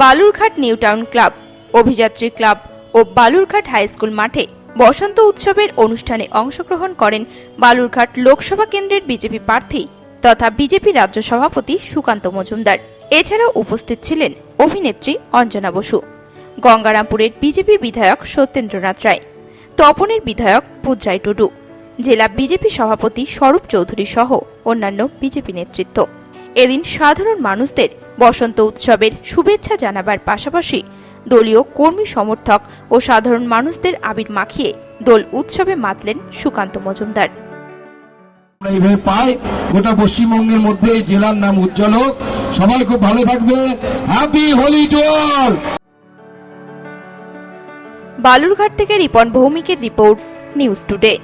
Balurghat new town club, অভিযাত্রী club ও Balurghat high school মাঠে বসন্ত উৎসবের অনুষ্ঠানে অংশগ্রহণ করেন বালুরঘাট লোকসভা কেন্দ্রের বিজেপি প্রার্থী তথা বিজেপি রাজ্য সভাপতি সুকান্ত মজুমদার। এছাড়াও উপস্থিত ছিলেন অভিনেত্রী অঞ্জনা বসু, গঙ্গারামপুরের বিজেপি বিধায়ক সত্যেন্দ্রনাথ রায়, তপনের বিধায়ক পুজরাই টুডু, জেলা বিজেপি সভাপতি স্বরূপ চৌধুরী সহ অন্যান্য বিজেপি নেতৃত্ব। এদিন সাধারণ মানুষদের বসন্ত উৎসবের শুভেচ্ছা জানাবার পাশাপাশি দলীয় কর্মী সমর্থক ও সাধারণ মানুষদের আবির মাখিয়ে দোল উৎসবে মাতলেন সুকান্ত মজুমদার। আমরা এইভাবে পাই গোটা পশ্চিমবঙ্গের মধ্যে এই জেলার নাম উজ্জ্বল হোক। সবাই খুব ভালো থাকবে। Happy Holi to all Balurghat থেকে রিপন ভৌমিকের রিপোর্ট নিউজ টুডে।